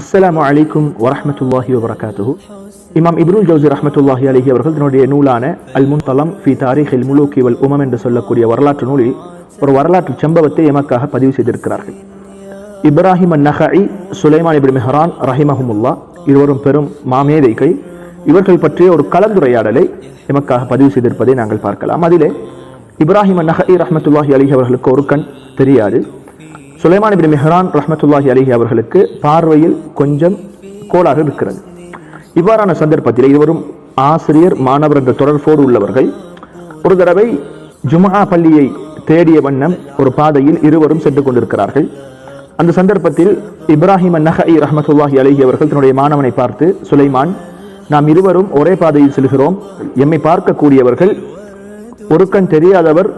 அஸ்ஸலாமு அலைக்கும் வரமத்துல்லாஹி வபரகாத்துஹு. இமாம் இப்ருல் ஜவுசி ரஹமத்துல்லாஹி அலஹி அவர்கள் தன்னுடைய நூலான அல் முன்தலம் ஃபி தாரிஹில் முலூக்கி வல் உமம் என்று சொல்லக்கூடிய வரலாற்று நூலில் ஒரு வரலாற்று சம்பவத்தை எமக்காக பதிவு செய்திருக்கிறார்கள். இப்ராஹிம் நஹஇ சுலைமான் இப்னு மெஹரான் ரஹிமஹமுல்லா இருவரும் பெரும் மாமேதைகள். இவர்கள் பற்றிய ஒரு கலந்துரையாடலை எமக்காக பதிவு செய்திருப்பதை நாங்கள் பார்க்கலாம். அதிலே இப்ராஹிம் நஹஇ ரஹமத்துல்லாஹி அலிஹி அவர்களுக்கு ஒரு கண் தெரியாது. சுலைமான் இப்னு மெஹரான் ரஹமத்துல்லாஹி அலிஹி அவர்களுக்கு பார்வையில் கொஞ்சம் கோளாறு இருக்கிறது. இவ்வாறான சந்தர்ப்பத்தில் இருவரும் ஆசிரியர் மாணவர் என்ற தொடர்போடு உள்ளவர்கள் ஒரு தடவை ஜுமா பள்ளியை தேடிய வண்ணம் ஒரு பாதையில் இருவரும் சென்று கொண்டிருக்கிறார்கள். அந்த சந்தர்ப்பத்தில் இப்ராஹிம் நஹஇ ரஹமத்துல்லாஹி அலிஹி அவர்கள் தன்னுடைய மாணவனை பார்த்து சுலைமான் நாம் இருவரும் ஒரே பாதையில் செல்கிறோம். எம்மை பார்க்கக்கூடியவர்கள் ஒரு கண் தெரியாதவர்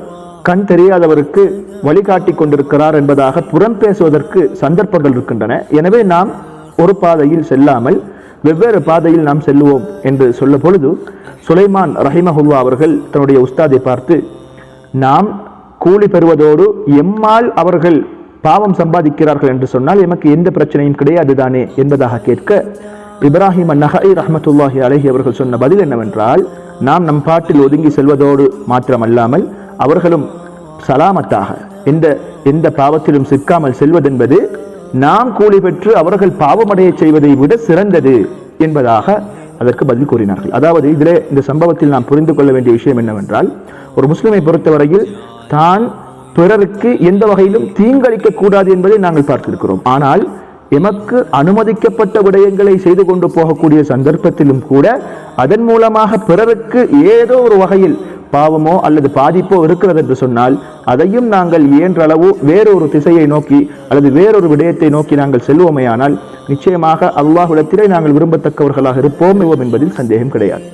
கண் தெரியாதவருக்கு வழிகாட்டி கொண்டிருக்கிறார் என்பதாக புறம் பேசுவதற்கு சந்தர்ப்பங்கள் இருக்கின்றன. எனவே நாம் ஒரு பாதையில் செல்லாமல் வெவ்வேறு பாதையில் நாம் செல்லுவோம் என்று சொல்ல பொழுது சுலைமான் ரஹிமஹுல்லா அவர்கள் தன்னுடைய உஸ்தாதை பார்த்து நாம் கூலி பெறுவதோடு எம்மால் அவர்கள் பாவம் சம்பாதிக்கிறார்கள் என்று சொன்னால் எமக்கு எந்த பிரச்சனையும் கிடையாது தானே? என்பதாக கேட்க இப்ராஹிம் நஹை ரஹமத்துல்லாஹி அலஹி அவர்கள் சொன்ன பதில் என்னவென்றால் நாம் நம் பாட்டில் ஒதுங்கி செல்வதோடு மாத்திரமல்லாமல் அவர்களும் சலாமத்தாக. எந்த எந்த பாவத்திலும் சிக்காமல் செல்வதென்பது நாம் கூலி பெற்று அவர்கள் பாவமடைய செய்வதை விட சிறந்தது என்பதாக அதற்கு பதில் கூறினார்கள். அதாவது இதிலே இந்த சம்பவத்தில் நாம் புரிந்து கொள்ள வேண்டிய விஷயம் என்னவென்றால் ஒரு முஸ்லிமை பொறுத்தவரையில் தான் பிறருக்கு எந்த வகையிலும் தீங்களிக்க கூடாது என்பதை நாங்கள் பார்த்திருக்கிறோம். ஆனால் எமக்கு அனுமதிக்கப்பட்ட விடயங்களை செய்து கொண்டு போகக்கூடிய சந்தர்ப்பத்திலும் கூட அதன் மூலமாக பிறருக்கு ஏதோ ஒரு வகையில் பாவமோ அல்லது பாதிப்போ இருக்கிறது என்று சொன்னால் அதையும் நாங்கள் இயன்றளவு வேறொரு திசையை நோக்கி அல்லது வேறொரு விடயத்தை நோக்கி நாங்கள் செல்வோமேயானால் நிச்சயமாக அல்லாஹுடத்திலே நாங்கள் விரும்பத்தக்கவர்களாக இருப்போம் என்பதில் சந்தேகம் கிடையாது.